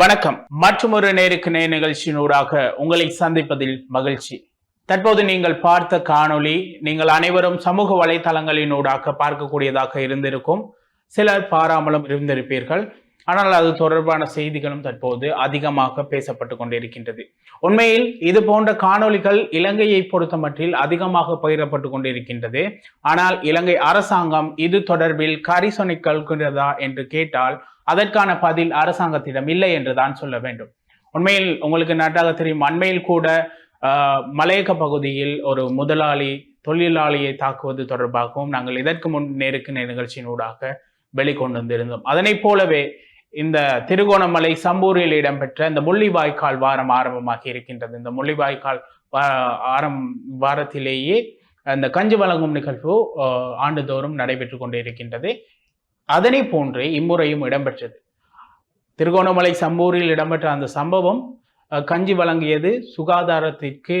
வணக்கம். மற்றொரு நேருக்கு நேர் நிகழ்ச்சியினூடாக உங்களை சந்திப்பதில் மகிழ்ச்சி. தற்போது நீங்கள் பார்த்த காணொளி நீங்கள் அனைவரும் சமூக வலைதளங்களினூடாக பார்க்கக்கூடியதாக இருந்திருக்கும். சிலர் பாராமலும் இருந்திருப்பீர்கள். ஆனால் அது தொடர்பான செய்திகளும் தற்போது அதிகமாக பேசப்பட்டு கொண்டிருக்கின்றது. உண்மையில் இது போன்ற காணொளிகள் இலங்கையை பொறுத்தமட்டில் அதிகமாக பகிரப்பட்டு கொண்டிருக்கின்றது. ஆனால் இலங்கை அரசாங்கம் இது தொடர்பில் கரிசனை கல்கிறதா என்று கேட்டால் அதற்கான பதில் அரசாங்கத்திடம் இல்லை என்று தான் சொல்ல வேண்டும். உண்மையில் உங்களுக்கு நன்றாக தெரியும் அண்மையில் கூட மலையக பகுதியில் ஒரு முதலாளி தொழிலாளியை தாக்குவது தொடர்பாகவும் நாங்கள் இதற்கு முன் நேருக்கு நேர் நிகழ்ச்சியினூடாக வெளிக்கொண்டு வந்திருந்தோம் அதனைப் போலவே இந்த திருகோணமலை சம்பூரில் இடம்பெற்ற இந்த முள்ளிவாய்க்கால் வாரம் ஆரம்பமாகி இருக்கின்றது. இந்த முள்ளிவாய்க்கால் ஆரம் வாரத்திலேயே அந்த கஞ்சி வழங்கும் நிகழ்வு ஆண்டுதோறும் நடைபெற்று கொண்டு இருக்கின்றது அதனை போன்றே இம்முறையும் இடம்பெற்றது. திருகோணமலை சம்பூரில் இடம்பெற்ற அந்த சம்பவம் கஞ்சி வழங்கியது சுகாதாரத்திற்கு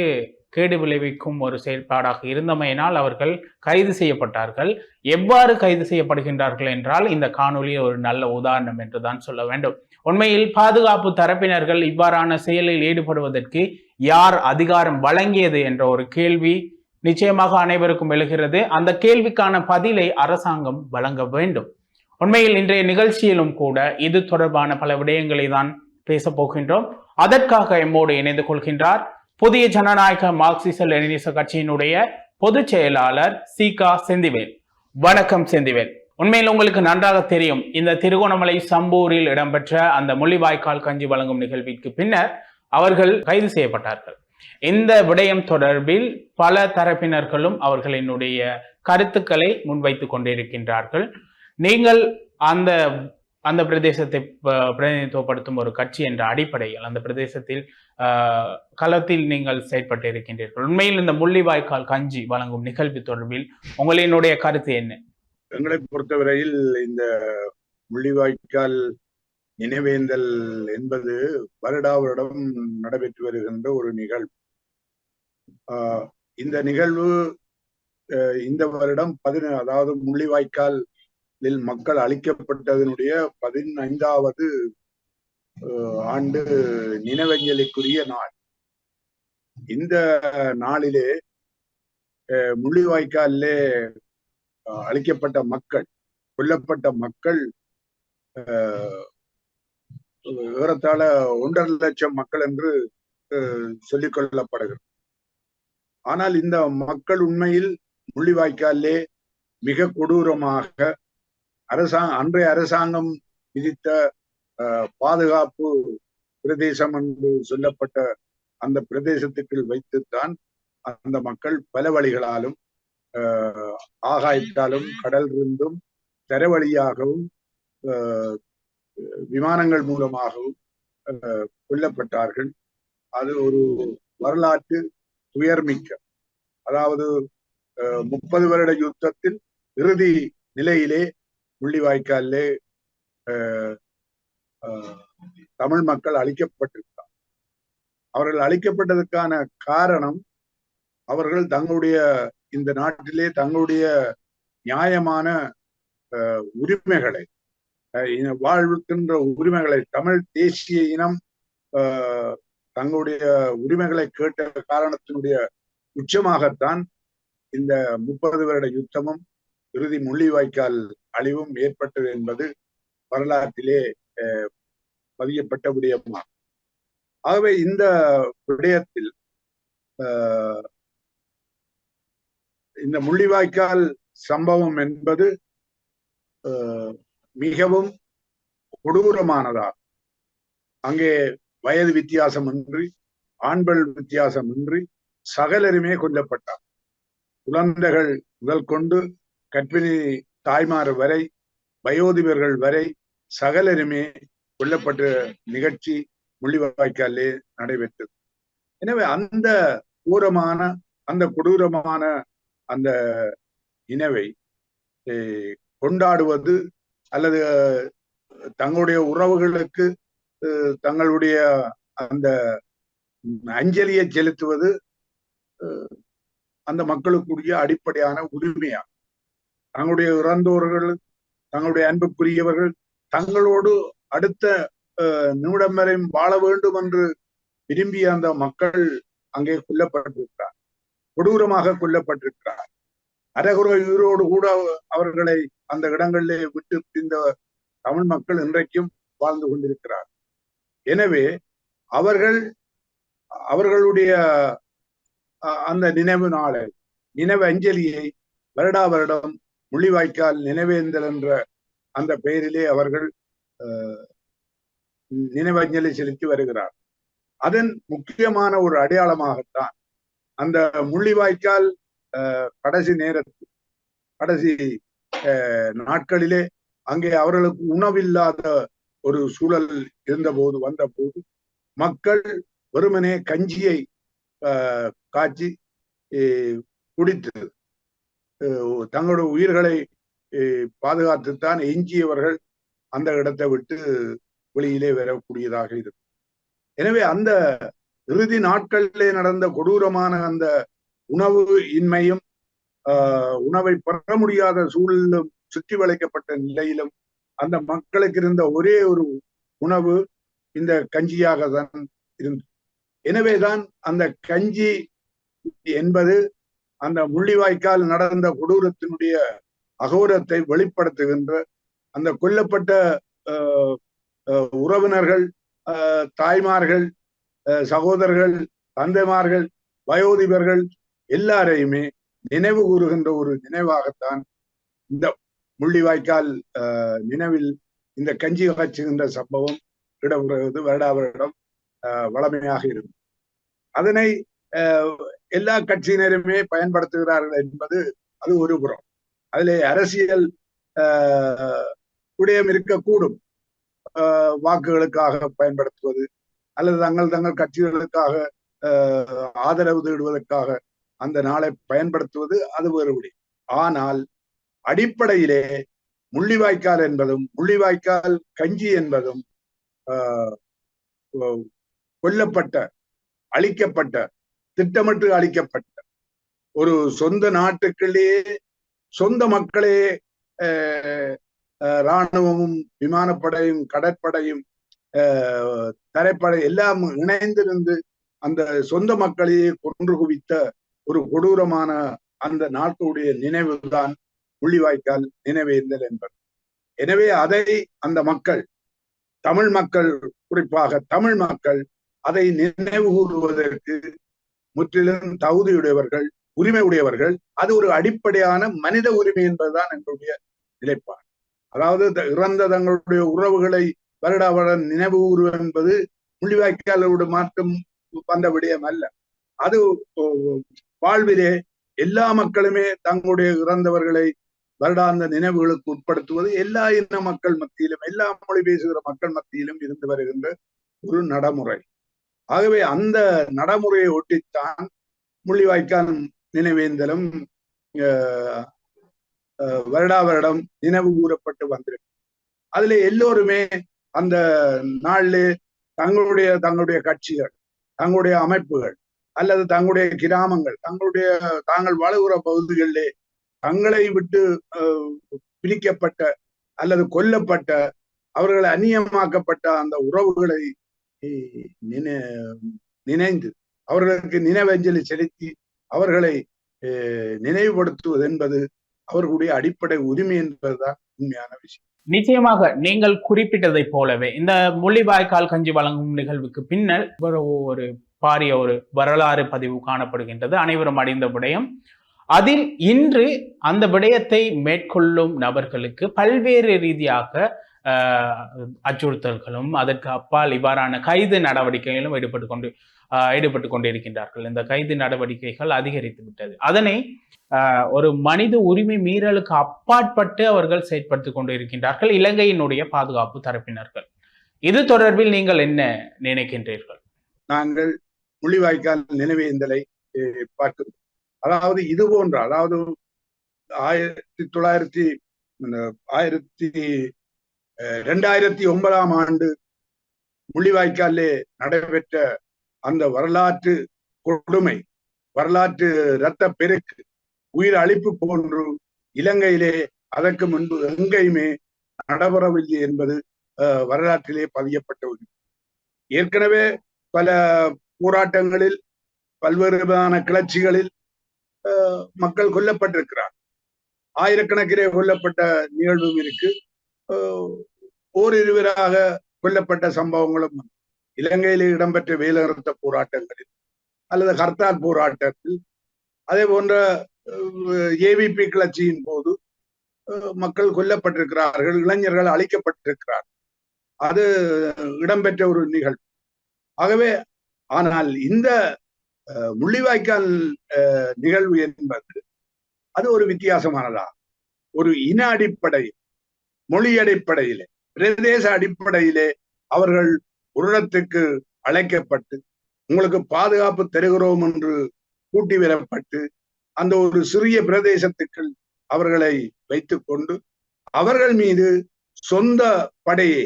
கேடு விளைவிக்கும் ஒரு செயல்பாடாக இருந்தமையினால் அவர்கள் கைது செய்யப்பட்டார்கள். எவ்வாறு கைது செய்யப்படுகின்றார்கள் என்றால் இந்த காணொலி ஒரு நல்ல உதாரணம் என்று தான் சொல்ல வேண்டும். உண்மையில் பாதுகாப்பு தரப்பினர்கள் இவ்வாறான செயலில் ஈடுபடுவதற்கு யார் அதிகாரம் வழங்கியது என்ற ஒரு கேள்வி நிச்சயமாக அனைவருக்கும் எழுகிறது. அந்த கேள்விக்கான பதிலை அரசாங்கம் வழங்க வேண்டும். உண்மையில் இன்றைய நிகழ்ச்சியிலும் கூட இது தொடர்பான பல விடயங்களை தான் பேசப் போகின்றோம். அதற்காக எம்மோடு இணைந்து கொள்கின்றார் புதிய ஜனநாயக மார்க்சிச லெனினிச கட்சியினுடைய பொதுச் செயலாளர் சீகா செந்திவேல். வணக்கம் செந்திவேல். உண்மையில் உங்களுக்கு நன்றாக தெரியும் இந்த திருகோணமலை சம்பூரில் இடம்பெற்ற அந்த முள்ளிவாய்க்கால் கஞ்சி வழங்கும் நிகழ்விற்கு பின்னர் அவர்கள் கைது செய்யப்பட்டார்கள். இந்த விடயம் தொடர்பில் பல தரப்பினர்களும் அவர்களினுடைய கருத்துக்களை முன்வைத்துக் கொண்டிருக்கின்றார்கள். நீங்கள் அந்த அந்த பிரதேசத்தை பிரதிநிதித்துவப்படுத்தும் ஒரு கட்சி என்ற அடிப்படையில் அந்த பிரதேசத்தில் ஆஹ், களத்தில் நீங்கள் செயற்பட்டு இருக்கின்றீர்கள். உண்மையில் இந்த முள்ளிவாய்க்கால் கஞ்சி வழங்கும் நிகழ்வு தொடர்பில் உங்களினுடைய கருத்து என்ன? எங்களை பொறுத்தவரையில் இந்த முள்ளிவாய்க்கால் நினைவேந்தல் என்பது வருடா வருடம் நடைபெற்று வருகின்ற ஒரு நிகழ்வு. ஆஹ் இந்த நிகழ்வு அஹ் இந்த வருடம் பதின அதாவது முள்ளிவாய்க்கால் மக்கள் அளிக்கப்பட்டதனுடைய பதினைந்தாவது ஆண்டு நினைவஞ்சலிக்குரிய நாள். இந்த நாளிலே முள்ளிவாய்க்காலிலே அழிக்கப்பட்ட மக்கள் கொல்லப்பட்ட மக்கள் அஹ், ஏறத்தாழ ஒன்றரை லட்சம் மக்கள் என்று அஹ், சொல்லிக் கொள்ளப்படுகிறது. ஆனால் இந்த மக்கள் உண்மையில் முள்ளிவாய்க்காலே மிக கொடூரமாக அரசாங்க அன்றைய அரசாங்கம் விதித்த அஹ், பாதுகாப்பு பிரதேசம் என்று சொல்லப்பட்ட அந்த பிரதேசத்துக்குள் வைத்துத்தான் அந்த மக்கள் பல வழிகளாலும் ஆகாயத்தாலும் கடல் இருந்தும் தர வழியாகவும் விமானங்கள் மூலமாகவும் அஹ், கொல்லப்பட்டார்கள். அது ஒரு வரலாற்று துயர்மிக்க அதாவது அஹ், முப்பது வருட யுத்தத்தில் இறுதி நிலையிலே முள்ளிவாய்க்காலிலே அஹ், தமிழ் மக்கள் அழிக்கப்பட்டிருக்கிறார். அவர்கள் அழிக்கப்பட்டதற்கான காரணம் அவர்கள் தங்களுடைய இந்த நாட்டிலே தங்களுடைய நியாயமான அஹ், உரிமைகளை அஹ், இன- வாழ்வுக்கின்ற உரிமைகளை தமிழ் தேசிய இனம் தங்களுடைய உரிமைகளை கேட்ட காரணத்தினுடைய உச்சமாகத்தான் இந்த முப்பது வருட யுத்தமும் இறுதி முள்ளிவாய்க்கால் அழிவும் ஏற்பட்டது என்பது வரலாற்றிலே அஹ், பதியப்பட்ட விடயமாகும் ஆகவே இந்த விடயத்தில் இந்த முள்ளிவாய்க்கால் சம்பவம் என்பது மிகவும் கொடூரமானதா? அங்கே வயது வித்தியாசமின்றி ஆண்கள் வித்தியாசமின்றி சகலருமே கொல்லப்பட்டார். குழந்தைகள் முதல் கொண்டு கர்ப்பிணி தாய்மார் வரை வயோதிபர்கள் வரை சகலருமே கொல்லப்பட்ட நிகழ்ச்சி முள்ளிவாய்க்காலே நடைபெற்றது. எனவே அந்த கூரமான அந்த கொடூரமான அந்த இனவை கொண்டாடுவது அல்லது தங்களுடைய உறவுகளுக்கு அஹ், தங்களுடைய அந்த அஞ்சலியை செலுத்துவது அந்த மக்களுக்குரிய அடிப்படையான உரிமையா தங்களுடைய இறந்தோர்கள் தங்களுடைய அன்புக்குரியவர்கள் தங்களோடு அடுத்த அஹ், நிமிடம் வரையும் வாழ வேண்டும் என்று விரும்பிய அந்த மக்கள் அங்கே கொல்லப்பட்டிருக்கிறார். கொடூரமாக கொல்லப்பட்டிருக்கிறார். அரகுர உயிரோடு கூட அவர்களை அந்த இடங்களிலே விட்டு பிரிந்த தமிழ் மக்கள் இன்றைக்கும் வாழ்ந்து கொண்டிருக்கிறார். எனவே அவர்கள் அவர்களுடைய அஹ், அந்த நினைவு நாளை நினைவு அஞ்சலியை வருடா வருடம் முள்ளிவாய்க்கால் நினைவேந்தல் என்ற அந்த பெயரிலே அவர்கள் அஹ், நினைவஞ்சலி செலுத்தி வருகிறார். அதன் முக்கியமான ஒரு அடையாளமாகத்தான் அந்த முள்ளிவாய்க்கால் அஹ், கடைசி நேரத்தில் கடைசி அஹ், நாட்களிலே அங்கே அவர்களுக்கு உணவில்லாத ஒரு சூழல் இருந்தபோது வந்தபோது மக்கள் வெறுமனே கஞ்சியை அஹ், காய்ச்சி அஹ், தங்களுடைய உயிர்களை பாதுகாத்துத்தான் எஞ்சியவர்கள் அந்த இடத்தை விட்டு வெளியிலே வரக்கூடியதாக இருக்கும். எனவே அந்த இறுதி நாட்களிலே நடந்த கொடூரமான அந்த உணவு இன்மையும் ஆஹ், உணவை பெற முடியாத சூழலிலும் சுற்றி வளைக்கப்பட்ட நிலையிலும் அந்த மக்களுக்கு இருந்த ஒரே ஒரு உணவு இந்த கஞ்சியாக தான் இருந்தது. எனவேதான் அந்த கஞ்சி என்பது அந்த முள்ளிவாய்க்கால் நடந்த கொடூரத்தினுடைய அகோரத்தை வெளிப்படுத்துகின்ற அந்த கொல்லப்பட்ட ஆஹ், உறவினர்கள் தாய்மார்கள் சகோதரர்கள் தந்தைமார்கள் வயோதிபர்கள் எல்லாரையுமே நினைவு கூறுகின்ற ஒரு நினைவாகத்தான் இந்த முள்ளிவாய்க்கால் ஆஹ், நினைவில் இந்த கஞ்சி காய்ச்சுகின்ற சம்பவம் இடம்பெறுவது வருடா வருடம் ஆஹ், வளமையாக இருக்கும் அதனை எல்லா கட்சியினருமே பயன்படுத்துகிறார்கள் என்பது அது ஒரு புறம். அதிலே அரசியல் ஆஹ், விடயம் இருக்கக்கூடும். வாக்குகளுக்காக பயன்படுத்துவது அல்லது தங்கள் தங்கள் கட்சிகளுக்காக ஆஹ், ஆதரவு தேடுவதற்காக அந்த நாளை பயன்படுத்துவது அது வேறு விடயம் ஆனால் அடிப்படையிலே முள்ளிவாய்க்கால் என்பதும் முள்ளிவாய்க்கால் கஞ்சி என்பதும் ஆஹ், கொல்லப்பட்ட அழிக்கப்பட்ட திட்டமிட்டு அளிக்கப்பட்ட ஒரு சொந்த நாட்டுக்குள்ளேயே சொந்த மக்களே இராணுவமும் விமானப்படையும் கடற்படையும் தரைப்படை எல்லாம் இணைந்திருந்து அந்த சொந்த மக்களையே கொன்று குவித்த ஒரு கொடூரமான அந்த நாட்டுடைய நினைவுதான் உள்ளிவாய்க்கால் நினைவேந்தல் என்பது. எனவே அதை அந்த மக்கள் தமிழ் மக்கள் குறிப்பாக தமிழ் மக்கள் அதை நினைவு கூறுவதற்கு முற்றிலும் தகுதியுடையவர்கள் உரிமை உடையவர்கள் அது ஒரு அடிப்படையான மனித உரிமை என்பதுதான் எங்களுடைய நிலைப்பாடு. அதாவது இறந்த தங்களுடைய உறவுகளை வருடா வருடம் நினைவு கூறுவது என்பது முள்ளிவாய்க்காலோடு மாற்றம் வந்த விடயம் அல்ல. அது வாழ்விலே எல்லா மக்களுமே தங்களுடைய இறந்தவர்களை வருடாந்த நினைவுகளுக்கு உட்படுத்துவது எல்லா இன மக்கள் மத்தியிலும் எல்லா மொழி பேசுகிற மக்கள் மத்தியிலும் இருந்து வருகின்ற ஒரு நடைமுறை. ஆகவே அந்த நடைமுறையை ஒட்டித்தான் முள்ளிவாய்க்கால் நினைவேந்தலும் வருடா வருடம் நினைவு கூறப்பட்டு வந்திருக்கு. அதுல எல்லோருமே அந்த நாளிலே தங்களுடைய தங்களுடைய கட்சிகள் தங்களுடைய அமைப்புகள் அல்லது தங்களுடைய கிராமங்கள் தங்களுடைய தாங்கள் வாழுகிற பகுதிகளிலே தங்களை விட்டு பிரிக்கப்பட்ட அல்லது கொல்லப்பட்ட அவர்கள் அந்நியமாக்கப்பட்ட அந்த உறவுகளை நினை- நினைந்து அவர்களுக்கு நினைவஞ்சலி செலுத்தி அவர்களை நினைவுபடுத்துவது என்பது அவர்களுடைய அடிப்படை உரிமை என்பதுதான் உண்மையான விஷயம். நிச்சயமாக நீங்கள் குறிப்பிட்டதைப் போலவே இந்த முள்ளிவாய்க்கால் கஞ்சி வழங்கும் நிகழ்வுக்கு பின்னர் ஒரு ஒரு பாரிய ஒரு வரலாறு பதிவு காணப்படுகின்றது. அனைவரும் அடைந்த விடயம். அதில் இன்று அந்த விடயத்தை மேற்கொள்ளும் நபர்களுக்கு பல்வேறு ரீதியாக அச்சுறுத்தல்களும் அதற்கு அப்பால் இவ்வாறான கைது நடவடிக்கைகளும் ஈடுபட்டு கொண்டு ஈடுபட்டு கொண்டிருக்கின்றார்கள். இந்த கைது நடவடிக்கைகள் அதிகரித்து விட்டது. அதனை ஒரு மனித உரிமை மீறலுக்கு அப்பாற்பட்டு அவர்கள் செயற்படுத்திக் கொண்டிருக்கின்றார்கள் இலங்கையினுடைய பாதுகாப்பு தரப்பினர்கள். இது தொடர்பில் நீங்கள் என்ன நினைக்கின்றீர்கள்? நாங்கள் முள்ளிவாய்க்கால் நினைவேந்தலை பார்க்கிறோம் அதாவது இது போன்ற அதாவது ஆயிரத்தி தொள்ளாயிரத்தி ஆயிரத்தி ரெண்டாயிரத்தி ஒன்பதாம் ஆண்டு முள்ளிவாய்க்காலே நடைபெற்ற அந்த வரலாற்று கொடுமை வரலாற்று இரத்த பெருக்கு உயிர் அழிப்பு போன்று இலங்கையிலே அதற்கு முன்பு எங்கேயுமே நடைபெறவில்லை என்பது வரலாற்றிலே பதியப்பட்ட ஒரு ஏற்கனவே பல போராட்டங்களில் பல்வேறு விதமான கிளர்ச்சிகளில் மக்கள் கொல்லப்பட்டிருக்கிறார் ஆயிரக்கணக்கிலே கொல்லப்பட்ட நிகழ்வும் இருக்கு. ஓரிருவராக கொல்லப்பட்ட சம்பவங்களும் இலங்கையில் இடம்பெற்ற வேலைநிறுத்த போராட்டங்களில் அல்லது ஹர்த்தால் போராட்டத்தில் அதே போன்ற ஏவிபி கிளர்ச்சியின் போது மக்கள் கொல்லப்பட்டிருக்கிறார்கள் இளைஞர்கள் அழிக்கப்பட்டிருக்கிறார் அது இடம்பெற்ற ஒரு நிகழ்வு. ஆகவே ஆனால் இந்த முள்ளிவாய்க்கால் நிகழ்வு என்பது அது ஒரு வித்தியாசமானதா? ஒரு இன அடிப்படையில் மொழி அடிப்படையிலே பிரதேச அடிப்படையிலே அவர்கள் ஒரு அழைக்கப்பட்டு உங்களுக்கு பாதுகாப்பு தருகிறோம் என்று கூட்டி வரப்பட்டு அந்த ஒரு சிறிய பிரதேசத்துக்குள் அவர்களை வைத்துக் கொண்டு அவர்கள் மீது சொந்த படையை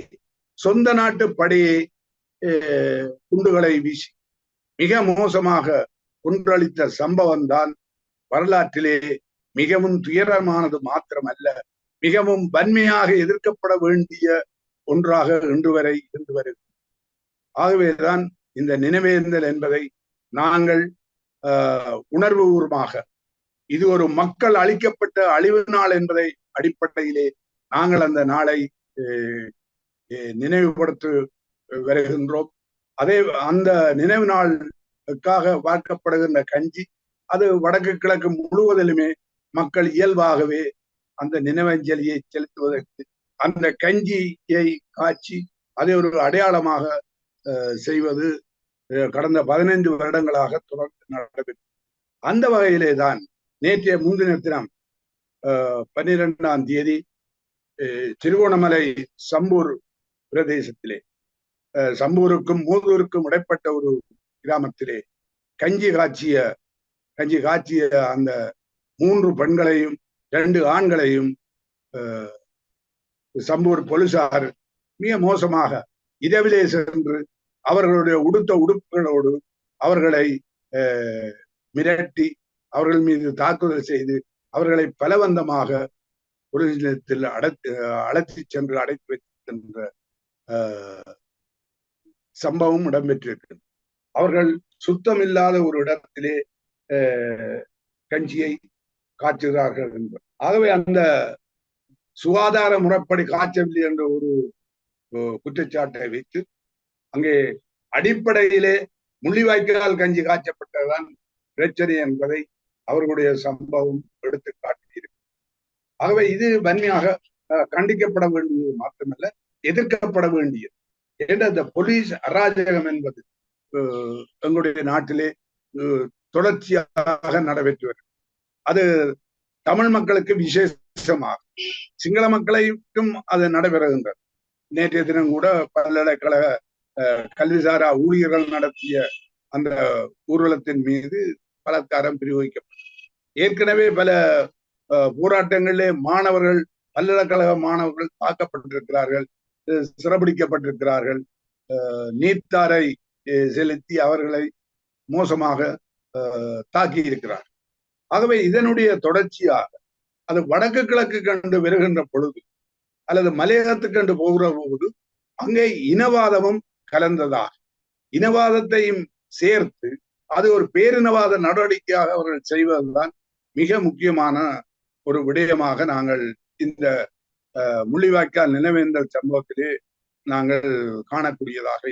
சொந்த நாட்டு படையை அஹ், குண்டுகளை வீசி மிக மோசமாக கொன்றளித்த சம்பவம் தான் வரலாற்றிலே மிகவும் துயரமானது மாத்திரமல்ல. மிகவும் வன்மையாக எதிர்க்கப்பட வேண்டிய ஒன்றாக இன்று வரை இருந்து வருகிறது. ஆகவேதான் இந்த நினைவேந்தல் என்பதை நாங்கள் உணர்வு பூர்வமாக இது ஒரு மக்கள் அளிக்கப்பட்ட அழிவு நாள் என்பதை அடிப்படையிலே நாங்கள் அந்த நாளை அஹ், வருகின்றோம். அதே அந்த நினைவு நாளுக்காக வார்க்கப்படுகின்ற கஞ்சி அது வடக்கு கிழக்கு முழுவதிலுமே மக்கள் இயல்பாகவே அந்த நினைவஞ்சலியை செலுத்துவதற்கு அந்த கஞ்சியை காய்ச்சி அதை ஒரு அடையாளமாக அஹ், செய்வது அஹ், கடந்த பதினைந்து வருடங்களாக தொடர்ந்து நடைபெற்று அந்த வகையிலே தான் நேற்றைய முன்தின தினம் பன்னிரெண்டாம் தேதி அஹ், திருவோணமலை சம்பூர் பிரதேசத்திலே அஹ், சம்பூருக்கும் மூதூருக்கும் இடைப்பட்ட ஒரு கிராமத்திலே கஞ்சி காய்ச்சிய கஞ்சி காய்ச்சிய அந்த மூன்று பெண்களையும் ரெண்டு ஆண்களையும் சம்பூர் போலீசார் மிக மோசமாக இரவிலே சென்று அவர்களுடைய உடுத்த உடுப்புகளோடு அவர்களை மிரட்டி அவர்கள் மீது தாக்குதல் செய்து அவர்களை பலவந்தமாக ஒரு நிலையத்தில் அடைத்து அழைத்து சென்று அடைத்து வைத்திருக்கின்ற சம்பவம் இடம்பெற்றிருக்கிறது. அவர்கள் சுத்தமில்லாத ஒரு இடத்திலே கஞ்சியை காய்ச்சுகிறார்கள் என்பது ஆகவே அந்த சுகாதார முறைப்படி காய்ச்சவில்லை என்ற ஒரு குற்றச்சாட்டை வைத்து அங்கே அடிப்படையிலே முள்ளிவாய்க்கால் கஞ்சி காய்ச்சப்பட்டதுதான் பிரச்சனை என்பதை அவர்களுடைய சம்பவம் எடுத்து காட்டியிருக்கு. ஆகவே இது வன்மையாக அஹ், கண்டிக்கப்பட வேண்டியது மாத்திரமல்ல எதிர்க்கப்பட வேண்டியது. ஏன்னா இந்த போலீஸ் அராஜகம் என்பது எங்களுடைய நாட்டிலே தொடர்ச்சியாக நடைபெற்று வருகிறது. அது தமிழ் மக்களுக்கு விசேஷமாக. சிங்கள மக்களுக்கும் அது நடைபெறுகின்றது. நேற்றைய தினம் கூட பல்கலைக்கழக அஹ், கல்விசாரா ஊழியர்கள் நடத்திய அந்த ஊர்வலத்தின் மீது பலத்காரம் பிரயோகிக்கப்பட்டது. ஏற்கனவே பல அஹ், போராட்டங்களிலே மாணவர்கள் பல்கலைக்கழக மாணவர்கள் தாக்கப்பட்டிருக்கிறார்கள் சிறப்பிடிக்கப்பட்டிருக்கிறார்கள் அஹ், நீர்த்தாரை செலுத்தி அவர்களை மோசமாக தாக்கி இருக்கிறார் ஆகவே இதனுடைய தொடர்ச்சியாக அது வடக்கு கிழக்கு கண்டு வருகின்ற பொழுது அல்லது மலையகத்துக்கு கண்டு போகிற போது அங்கே இனவாதமும் கலந்ததாக. இனவாதத்தையும் சேர்த்து அது ஒரு பேரினவாத நடவடிக்கையாக அவர்கள் செய்வதுதான் மிக முக்கியமான ஒரு விடயமாக நாங்கள் இந்த அஹ், முள்ளிவாய்க்கால் நினைவேந்தல் சம்பவத்திலே நாங்கள் காணக்கூடியதாக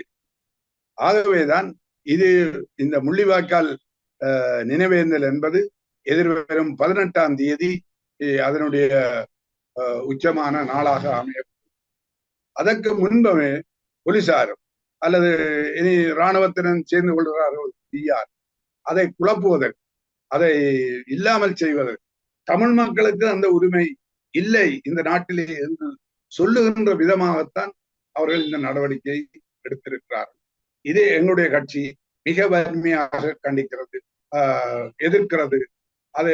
ஆகவேதான் இது இந்த முள்ளிவாய்க்கால் அஹ், நினைவேந்தல் என்பது எதிர்வரும் பதினெட்டாம் தேதி அதனுடைய உச்சமான நாளாக அமைய அதற்கு முன்பமே போலீசாரும் அல்லது இனி இராணுவத்தினர் சேர்ந்து கொள்கிறார்கள் யார் அதை குழப்புவதற்கு அதை இல்லாமல் செய்வதற்கு தமிழ் மக்களுக்கு அந்த உரிமை இல்லை இந்த நாட்டிலே என்று சொல்லுகின்ற விதமாகத்தான் அவர்கள் இந்த நடவடிக்கை எடுத்திருக்கிறார்கள். இதை எங்களுடைய கட்சி மிக வன்மையாக கண்டிக்கிறது ஆஹ் எதிர்க்கிறது அது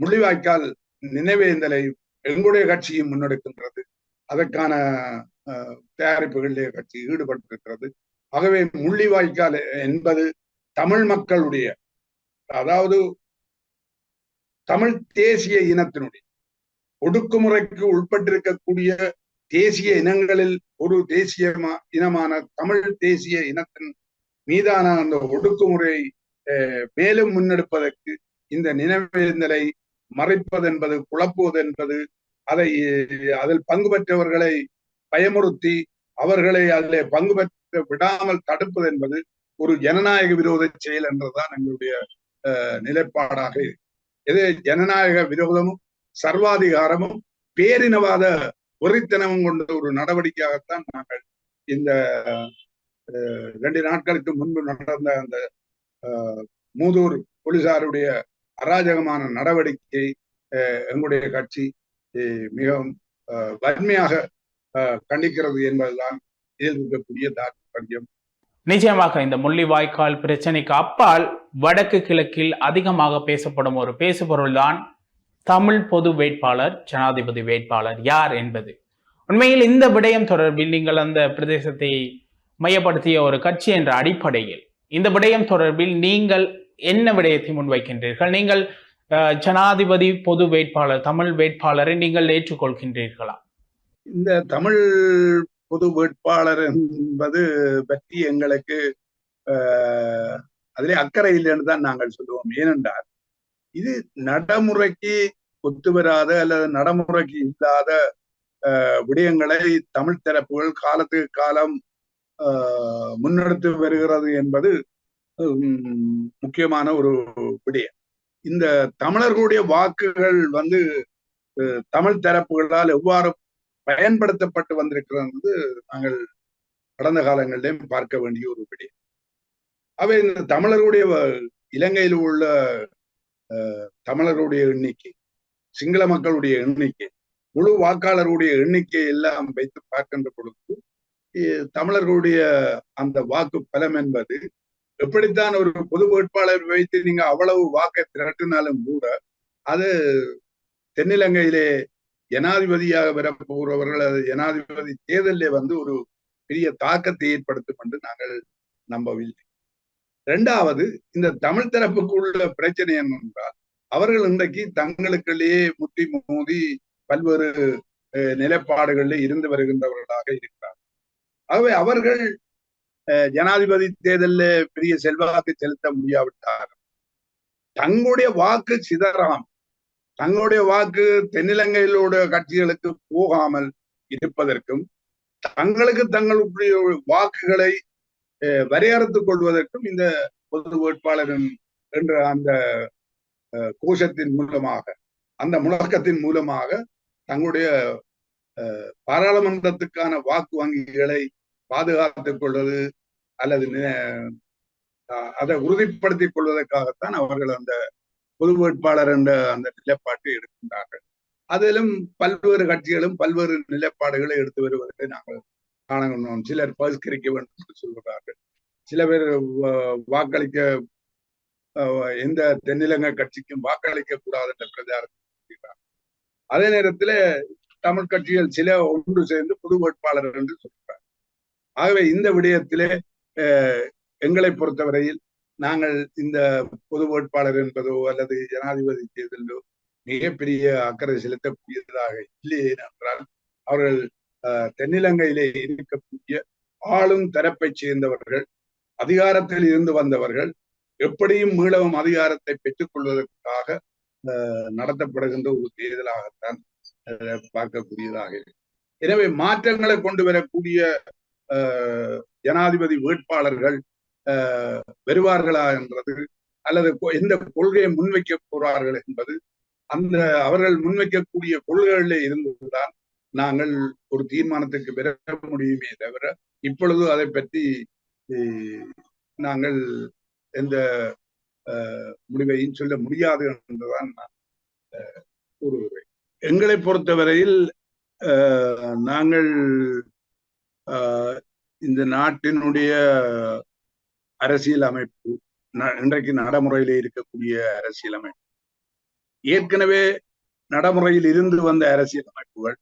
முள்ளிவாய்க்கால் நினைவேந்தலை எங்களுடைய கட்சியும் முன்னெடுக்கின்றது. அதற்கான தயாரிப்புகளிலே கட்சி ஈடுபட்டிருக்கிறது. ஆகவே முள்ளிவாய்க்கால் என்பது தமிழ் மக்களுடைய அதாவது தமிழ் தேசிய இனத்தினுடைய ஒடுக்குமுறைக்கு உட்பட்டிருக்கக்கூடிய தேசிய இனங்களில் ஒரு தேசிய இனமான தமிழ் தேசிய இனத்தின் மீதான அந்த ஒடுக்குமுறை மேலும் முன்னெடுப்பதற்கு இந்த நினைவேந்தலை மறைப்பது என்பது குழப்புவது என்பது அதை அதில் பங்கு பெற்றவர்களை பயமுறுத்தி அவர்களை அதில் பங்கு பெற்ற விடாமல் தடுப்பது என்பது ஒரு ஜனநாயக விரோத செயல் என்றுதான் எங்களுடைய நிலைப்பாடாக இது ஜனநாயக விரோதமும் சர்வாதிகாரமும் பேரினவாத ஒரித்தனமும் கொண்ட ஒரு நடவடிக்கையாகத்தான் நாங்கள் இந்த ரெண்டு நாட்களுக்கு முன்பு நடந்த அந்த மூதூர் போலீசாருடைய அராஜகமான நடவடிக்கை எங்களுடைய கட்சி மிகவும் வன்மையாக கண்டிக்கிறது என்பதுதான் இதில் இருக்கக்கூடிய தாற்பயம் நிச்சயமாக இந்த முள்ளிவாய்க்கால் பிரச்சனைக்கு அப்பால் வடக்கு கிழக்கில் அதிகமாக பேசப்படும் ஒரு பேசுபொருள் தான் தமிழ் பொது வேட்பாளர் ஜனாதிபதி வேட்பாளர் யார் என்பது. உண்மையில் இந்த விடயம் தொடர்பில் நீங்கள் அந்த பிரதேசத்தை மையப்படுத்திய ஒரு கட்சி என்ற அடிப்படையில் இந்த விடயம் தொடர்பில் நீங்கள் என்ன விடயத்தை முன்வைக்கின்றீர்கள்? நீங்கள் ஜனாதிபதி பொது வேட்பாளர் தமிழ் வேட்பாளரை நீங்கள் ஏற்றுக்கொள்கின்றீர்களா? இந்த தமிழ் பொது வேட்பாளர் என்பது பற்றி எங்களுக்கு அதிலே அக்கறை இல்லைன்னு தான் நாங்கள் சொல்லுவோம். ஏனென்றால் இது நடைமுறைக்கு ஒத்து வராத அல்லது நடைமுறைக்கு இல்லாத விடயங்களை தமிழ் தரப்புகள் காலத்துக்கு காலம் முன்னெடுத்து வருகிறது என்பது முக்கியமான ஒரு விடயம். இந்த தமிழர்களுடைய வாக்குகள் வந்து தமிழ் தரப்புகளால் எவ்வாறு பயன்படுத்தப்பட்டு வந்திருக்கிறது நாங்கள் கடந்த காலங்களிலும் பார்க்க வேண்டிய ஒரு விடயம். அவை இந்த தமிழர்களுடைய இலங்கையில் உள்ள தமிழர்களுடைய எண்ணிக்கை சிங்கள மக்களுடைய எண்ணிக்கை முழு வாக்காளருடைய எண்ணிக்கை எல்லாம் வைத்து பார்க்கின்ற பொழுது தமிழர்களுடைய அந்த வாக்கு பலம் என்பது எப்படித்தான் ஒரு பொது வேட்பாளர் வைத்து நீங்க அவ்வளவு வாக்கை திரட்டினாலும் கூட அது தென்னிலங்கையிலே ஜனாதிபதியாக வரப்போகிறவர்கள் அது ஜனாதிபதி தேர்தலில் வந்து ஒரு பெரிய தாக்கத்தை ஏற்படுத்தும் என்று நாங்கள் நம்பவில்லை. இரண்டாவது இந்த தமிழ் தரப்புக்கு உள்ள பிரச்சனை என்னென்றால் அவர்கள் இன்றைக்கு தங்களுக்குள்ளேயே முட்டி மோதி பல்வேறு நிலைப்பாடுகளில் இருந்து வருகின்றவர்களாக இருக்கிறார் ஆகவே அவர்கள் ஜனாதிபதி தேர்தலில் பெரிய செல்வாக்கு செலுத்த முடியாவிட்டார். தங்களுடைய வாக்கு சிதறாம். தங்களுடைய வாக்கு தென்னிலங்கையிலோட கட்சிகளுக்கு போகாமல் இருப்பதற்கும் தங்களுக்கு தங்களுடைய வாக்குகளை வரையறுத்துக் கொள்வதற்கும் இந்த பொது வேட்பாளரின் என்ற அந்த கோஷத்தின் மூலமாக அந்த முழக்கத்தின் மூலமாக தங்களுடைய பாராளுமன்றத்துக்கான வாக்கு வங்கிகளை பாதுகாத்துக் கொள்வது அல்லது அதை உறுதிப்படுத்திக் கொள்வதற்காகத்தான் அவர்கள் அந்த பொது வேட்பாளர் என்ற அந்த நிலைப்பாட்டை எடுக்கின்றார்கள். அதிலும் பல்வேறு கட்சிகளும் பல்வேறு நிலைப்பாடுகளை எடுத்து வருவதை நாங்கள் காணணும் சிலர் பகிஷ்கரிக்க வேண்டும் என்று சொல்கிறார்கள். சில பேர் வாக்களிக்க எந்த தென்னிலங்கை கட்சிக்கும் வாக்களிக்க கூடாது என்ற பிரச்சாரம் அதே நேரத்தில் தமிழ் கட்சிகள் சில ஒன்று சேர்ந்து பொது வேட்பாளர் என்று சொல்கிறார் ஆகவே இந்த விடயத்திலே எங்களை பொறுத்தவரையில் நாங்கள் இந்த பொது வேட்பாளர் என்பதோ அல்லது ஜனாதிபதி தேர்தலோ மிகப்பெரிய அக்கறை செலுத்தக்கூடியதாக இல்லையே என்றால் அவர்கள் தென்னிலங்கையிலே இருக்கக்கூடிய ஆளும் தரப்பை சேர்ந்தவர்கள் அதிகாரத்தில் இருந்து வந்தவர்கள் எப்படியும் மீளவும் அதிகாரத்தை பெற்றுக் கொள்வதற்காக நடத்தப்படுகின்ற ஒரு தேர்தலாகத்தான் பார்க்கக்கூடியதாக எனவே மாற்றங்களை கொண்டு வரக்கூடிய ஜனாதிபதி வேட்பாளர்கள் வருவார்களா என்றது அல்லது எந்த கொள்கையை முன்வைக்க போறார்கள் என்பது அந்த அவர்கள் முன்வைக்கக்கூடிய கொள்கைகளில் இருந்துதான் நாங்கள் ஒரு தீர்மானத்துக்கு பெற முடியுமே தவிர இப்பொழுது அதை பற்றி நாங்கள் எந்த முடிவையும் சொல்ல முடியாது என்றுதான் நான் கூறுகிறேன். எங்களை பொறுத்தவரையில் நாங்கள் இந்த நாட்டினுடைய அரசியல் அமைப்பு இன்றைக்கு நடைமுறையிலே இருக்கக்கூடிய அரசியல் அமைப்பு ஏற்கனவே நடைமுறையில் இருந்து வந்த அரசியல் அமைப்புகள்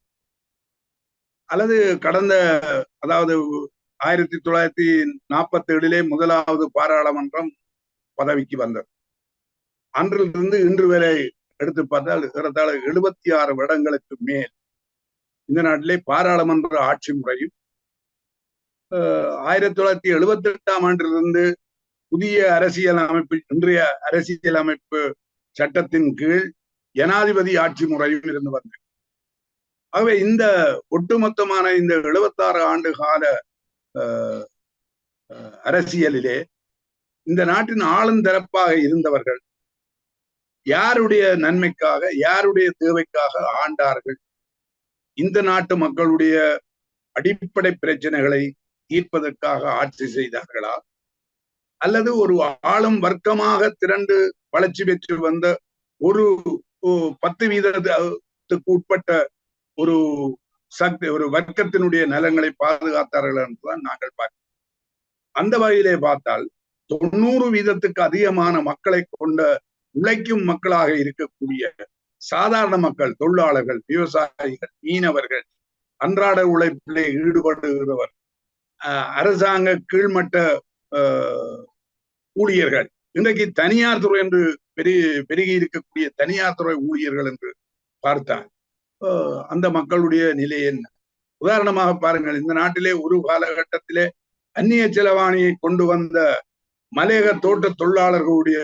அல்லது கடந்த அதாவது ஆயிரத்தி தொள்ளாயிரத்தி நாற்பத்தி ஏழிலே முதலாவது பாராளுமன்றம் பதவிக்கு வந்தது. அன்றிலிருந்து இன்று வரை எடுத்து பார்த்தால் ஏறத்தாழ எழுபத்தி ஆறு வருடங்களுக்கு மேல் இந்த நாட்டிலே பாராளுமன்ற ஆட்சி முறையும் ஆயிரத்தி தொள்ளாயிரத்தி எழுபத்தி எட்டாம் ஆண்டிலிருந்து புதிய அரசியல் அமைப்பு இன்றைய அரசியல் அமைப்பு சட்டத்தின் கீழ் ஜனாதிபதி ஆட்சி முறையும் இருந்து வந்தது. ஆகவே இந்த ஒட்டுமொத்தமான இந்த எழுபத்தாறு ஆண்டு கால அஹ், அரசியலிலே இந்த நாட்டின் ஆளுந்தரப்பாக இருந்தவர்கள் யாருடைய நன்மைக்காக யாருடைய தேவைக்காக ஆண்டார்கள்? இந்த நாட்டு மக்களுடைய அடிப்படை பிரச்சனைகளை ஈர்ப்பதற்காக ஆட்சி செய்தார்களா? அல்லது ஒரு ஆளும் வர்க்கமாக திரண்டு வளர்ச்சி பெற்று வந்த ஒரு பத்து வீதத்துக்கு உட்பட்ட ஒரு சக்தி ஒரு வர்க்கத்தினுடைய நலன்களை பாதுகாத்தார்கள் என்றுதான் நாங்கள் பார்க்கிறோம். அந்த வகையிலே பார்த்தால் தொண்ணூறு வீதத்துக்கு அதிகமான மக்களை கொண்ட உழைக்கும் மக்களாக இருக்கக்கூடிய சாதாரண மக்கள் தொழிலாளர்கள் விவசாயிகள் மீனவர்கள் அன்றாட உழைப்பிலே ஈடுபடுகிறவர் அரசாங்க கீழ்மட்ட ஊழியர்கள் இன்றைக்கு தனியார் துறை என்று பெருகி பெருகி இருக்கக்கூடிய தனியார் துறை ஊழியர்கள் என்று பார்த்தால் அந்த மக்களுடைய நிலை என்ன உதாரணமாக பாருங்கள் இந்த நாட்டிலே ஒரு காலகட்டத்திலே அந்நிய செலவாணியை கொண்டு வந்த மலையக தோட்ட தொழிலாளர்களுடைய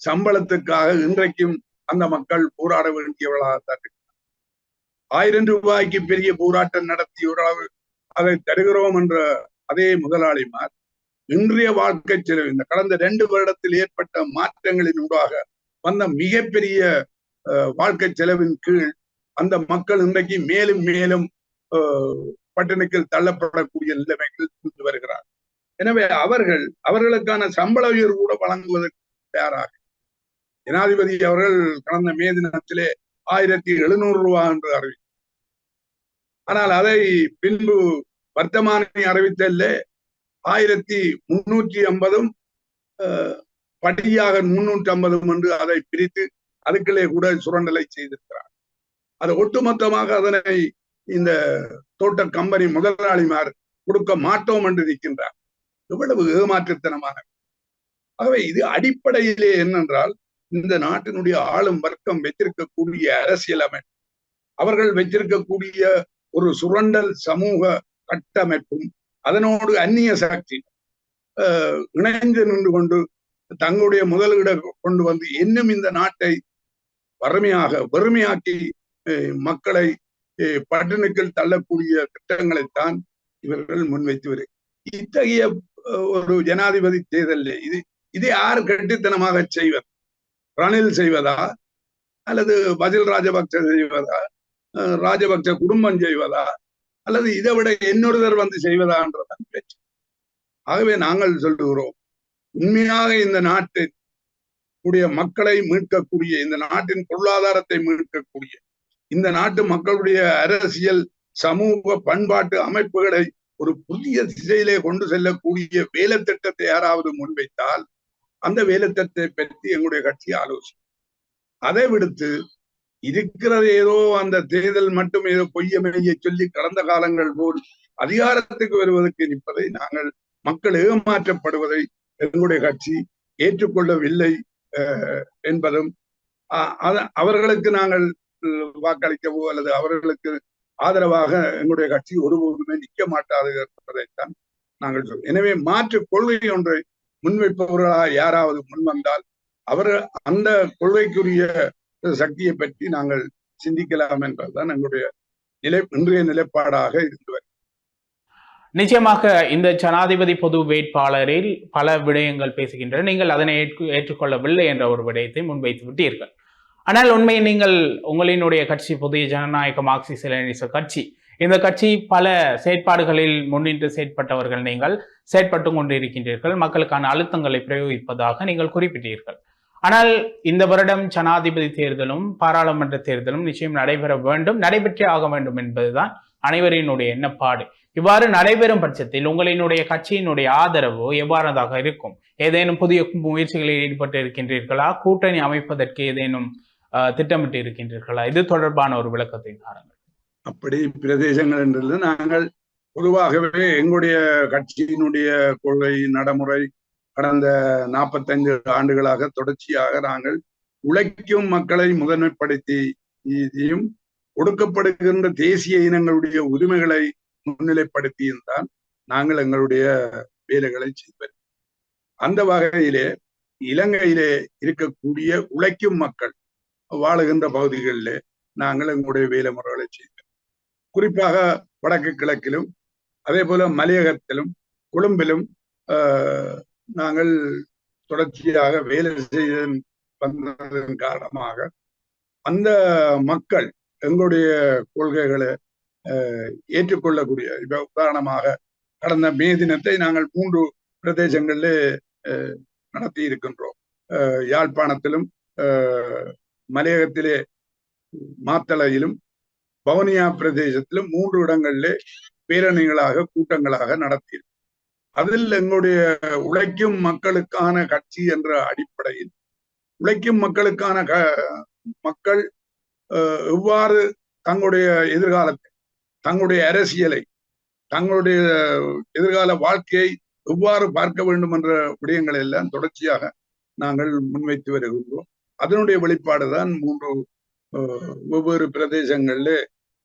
சம்பளத்துக்காக இன்றைக்கும் அந்த மக்கள் போராட வேண்டியவர்களாகத்தான் இருக்கிறார். ஆயிரம் ரூபாய்க்கு பெரிய போராட்டம் நடத்தி ஓரளவு அதை தருகிறோம் என்ற அதே முதலாளிமார் இன்றைய வாழ்க்கை செலவு இந்த கடந்த ரெண்டு வருடத்தில் ஏற்பட்ட மாற்றங்களின் ஊடாக வந்த மிகப்பெரிய அஹ், வாழ்க்கை செலவின் கீழ் அந்த மக்கள் இன்றைக்கு மேலும் மேலும் அஹ், தள்ளப்படக்கூடிய நிலைமைகள் இருந்து வருகிறார். எனவே அவர்கள் அவர்களுக்கான சம்பள உயர்வு கூட வழங்குவதற்கு தயாராக. ஜனாதிபதி அவர்கள் கடந்த மே தினத்திலே ஆயிரத்தி எழுநூறு ரூபாய் என்று அறிவித்தார். ஆனால் அதை பின்பு வர்த்தமானி அறிவித்தல்ல. ஆயிரத்தி முன்னூற்றி ஐம்பதும் படியாக முன்னூற்றி ஐம்பதும் என்று அதை பிரித்து அதுக்குள்ளே கூட சுரண்டலை செய்திருக்கிறார். அது ஒட்டுமொத்தமாக அதனை இந்த தோட்ட கம்பெனி முதலாளிமார் கொடுக்க மாட்டோம் என்று நிற்கின்றார். எவ்வளவு ஏமாற்றுத்தனமான ஆகவே இது அடிப்படையிலே என்னென்றால் இந்த நாட்டினுடைய ஆளும் வர்க்கம் வைத்திருக்கக்கூடிய அரசியல் அமைப்பு அவர்கள் வைத்திருக்கக்கூடிய ஒரு சுரண்டல் சமூக கட்டமைப்பும் அதனோடு அந்நிய சக்தி அஹ், இணைந்து நின்று கொண்டு தங்களுடைய முதலீட கொண்டு வந்து இன்னும் இந்த நாட்டை வறுமையாக வறுமையாக்கி மக்களை அஹ், தள்ளக்கூடிய திட்டங்களைத்தான் இவர்கள் முன்வைத்து வரு இத்தகைய ஒரு ஜனாதிபதி தேர்தலில் இது இதை யார் கட்டித்தனமாக செய்வது ரணில் செய்வதா? அல்லது பஜில் ராஜபக்ச செய்வதா? ராஜபக்ச குடும்பம் செய்வதா? அல்லது இதை விட இன்னொருவர் வந்து செய்வதான்றதான் பேச்சு ஆகவே நாங்கள் சொல்லுகிறோம் உண்மையாக இந்த நாட்டின் உடைய மக்களை மீட்கக்கூடிய இந்த நாட்டின் பொருளாதாரத்தை மீட்கக்கூடிய இந்த நாட்டு மக்களுடைய அரசியல் சமூக பண்பாட்டு அமைப்புகளை ஒரு புதிய திசையிலே கொண்டு செல்லக்கூடிய வேலை திட்டத்தை யாராவது முன்வைத்தால் அந்த வேலை திட்டத்தை பற்றி எங்களுடைய கட்சி ஆலோசனை அதை விடுத்து இருக்கிறது ஏதோ அந்த தேர்தல் மட்டும் ஏதோ பொய்யமையை சொல்லி கடந்த காலங்கள் போல் அதிகாரத்துக்கு வருவதற்கு நிற்பதை நாங்கள் மக்கள் ஏமாற்றப்படுவதை எங்களுடைய கட்சி ஏற்றுக்கொள்ளவில்லை அஹ், என்பதும் அவர்களுக்கு நாங்கள் வாக்களிக்கவோ அல்லது அவர்களுக்கு ஆதரவாக எங்களுடைய கட்சி ஒருபோதுமே நிற்க மாட்டாது என்பதைத்தான் நாங்கள் சொல்றோம் எனவே மாற்று கொள்கை ஒன்றை முன்வைப்பவர்களாக யாராவது முன்வந்தால் அவர் அந்த கொள்கைக்குரிய சக்தியை பற்றி நாங்கள் சிந்திக்கலாம் என்பதுதான் எங்களுடைய நிலை இன்றைய நிலைப்பாடாக இருந்து வருகிறது. நிச்சயமாக இந்த ஜனாதிபதி பொது வேட்பாளரில் பல விடயங்கள் பேசுகின்றன. நீங்கள் அதனை ஏற்று ஏற்றுக்கொள்ளவில்லை என்ற ஒரு விடயத்தை முன்வைத்து விட்டீர்கள். ஆனால் உண்மையை நீங்கள் உங்களினுடைய கட்சி புதிய ஜனநாயக மார்க்சிஸ்ட் லெனினிச கட்சி இந்த கட்சி பல செயற்பாடுகளில் முன்னின்று செயற்பட்டவர்கள் நீங்கள் செயற்பட்டு கொண்டிருக்கின்றீர்கள். மக்களுக்கான அழுத்தங்களை பிரயோகிப்பதாக நீங்கள் குறிப்பிட்டீர்கள். ஆனால் இந்த வருடம் ஜனாதிபதி தேர்தலும் பாராளுமன்ற தேர்தலும் நிச்சயம் நடைபெற வேண்டும் நடைபெற்றே ஆக வேண்டும் என்பதுதான் அனைவரினுடைய எண்ணப்பாடு. இவ்வாறு நடைபெறும் பட்சத்தில் உங்களினுடைய கட்சியினுடைய ஆதரவு எவ்வாறதாக இருக்கும்? ஏதேனும் புதிய முயற்சிகளில் ஈடுபட்டு இருக்கின்றீர்களா கூட்டணி அமைப்பதற்கு ஏதேனும் திட்டமிட்டு இருக்கின்றீர்களா இது தொடர்பான ஒரு விளக்கத்தை தாருங்கள் அப்படி பிரதேசங்கள் என்றது நாங்கள் பொதுவாகவே எங்களுடைய கட்சியினுடைய கொள்கை நடைமுறை கடந்த நாற்பத்தைந்து ஆண்டுகளாக தொடர்ச்சியாக நாங்கள் உழைக்கும் மக்களை முதன்மைப்படுத்தி கொடுக்கப்படுகின்ற ஒடுக்கப்படுகின்ற தேசிய இனங்களுடைய உரிமைகளை முன்னிலைப்படுத்தியும் தான் நாங்கள் எங்களுடைய வேலைகளை செய்வது அந்த வகையிலே இலங்கையிலே இருக்கக்கூடிய உழைக்கும் மக்கள் வாழுகின்ற பகுதிகளிலே நாங்கள் எங்களுடைய வேலை முறைகளை செய்வோம் குறிப்பாக வடக்கு கிழக்கிலும் அதே போல மலையகத்திலும் கொழும்பிலும் ஆஹ், நாங்கள் தொடர்ச்சியாக வேலை செய்து வந்ததன் காரணமாக அந்த மக்கள் எங்களுடைய கொள்கைகளை ஏற்றுக்கொள்ளக்கூடிய இப்ப உதாரணமாக கடந்த மே தினத்தை நாங்கள் மூன்று பிரதேசங்களிலே நடத்தி இருக்கின்றோம். யாழ்ப்பாணத்திலும் ஆஹ், மலையகத்திலே மாத்தளையிலும் வவுனியா பிரதேசத்திலும் மூன்று இடங்களிலே பேரணிகளாக கூட்டங்களாக நடத்தி அதில் எங்களுடைய உழைக்கும் மக்களுக்கான கட்சி என்ற அடிப்படையில் உழைக்கும் மக்களுக்கான க மக்கள் அஹ், எவ்வாறு தங்களுடைய எதிர்காலத்தை தங்களுடைய அரசியலை தங்களுடைய எதிர்கால வாழ்க்கையை எவ்வாறு பார்க்க வேண்டும் என்ற விடயங்களை எல்லாம் தொடர்ச்சியாக நாங்கள் முன்வைத்து வருகின்றோம். அதனுடைய வெளிப்பாடு தான் மூன்று வெவ்வேறு பிரதேசங்களிலே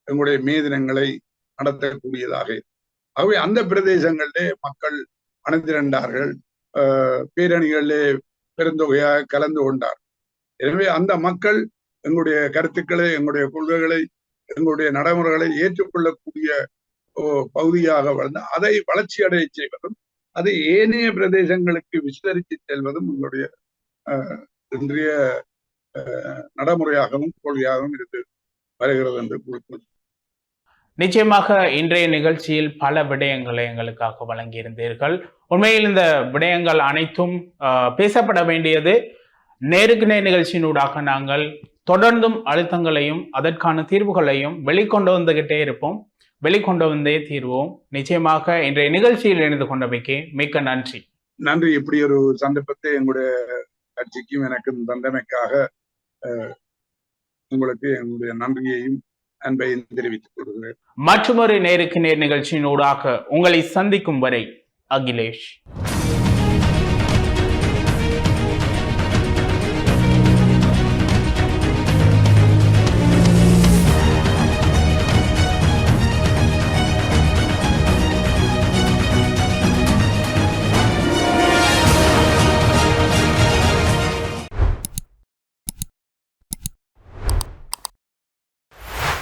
எங்களுடைய மேதினங்களை நடத்தக்கூடியதாக இருக்கும் ஆகவே அந்த பிரதேசங்களிலே மக்கள் அணிதிரண்டார்கள் பேரணிகளிலே பெருந்தொகையாக கலந்து கொண்டார். எனவே அந்த மக்கள் எங்களுடைய கருத்துக்களை எங்களுடைய கொள்கைகளை எங்களுடைய நடைமுறைகளை ஏற்றுக்கொள்ளக்கூடிய ஓ, பகுதியாக வளர்ந்து அதை வளர்ச்சி அடைய செய்வதும் அதை ஏனைய பிரதேசங்களுக்கு விஸ்தரித்து செல்வதும் எங்களுடைய அஹ், இன்றைய அஹ், நடைமுறையாகவும் கொள்கையாகவும் இருந்து வருகிறது என்று குறிப்பிட்டு நிச்சயமாக இன்றைய நிகழ்ச்சியில் பல விடயங்களை எங்களுக்காக வழங்கியிருந்தீர்கள். உண்மையில் இந்த விடயங்கள் அனைத்தும் பேசப்பட வேண்டியது. நேருக்கு நேர் நிகழ்ச்சியினூடாக நாங்கள் தொடர்ந்தும் அழுத்தங்களையும் அதற்கான தீர்வுகளையும் வெளிக்கொண்டு வந்துகிட்டே இருப்போம். வெளிக்கொண்டு வந்தே தீர்வோம். நிச்சயமாக இன்றைய நிகழ்ச்சியில் இணைந்து கொண்டமைக்கு மிக்க நன்றி. நன்றி. இப்படி ஒரு சந்தர்ப்பத்தை எங்களுடைய கட்சிக்கும் எனக்கும் தந்தமைக்காக உங்களுக்கு என்னுடைய நன்றியையும் அன்பை தெரிவித்துக் கொள்கிறேன். மற்றொரு நேருக்கு நேர் நிகழ்ச்சியின் ஊடாக உங்களை சந்திக்கும் வரை அகிலேஷ்.